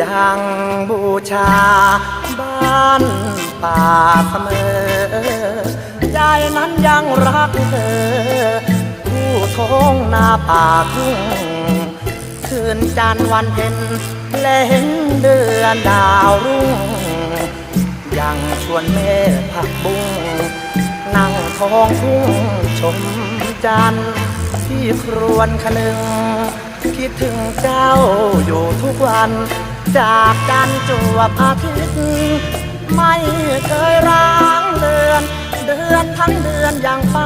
ยังบูชา บ้านป่าเสมอ ใจนั้นยังรักเธอ ผู้ท้องนาป่าทุ่งคืนจันทร์วันเพ็ญและเห็นเดือนดาวรุ่ง ยังชวนแม่ผักบุ้งนั่งท้องทุ่งชมจันทร์ที่ครวนคนึงคิดถึงเจ้าอยู่ทุกวัน จากกันจวบอาทิตย์ไม่เคยร้างเดือน เดือนทั้งเดือนยังเฝ้าคิดเฝ้า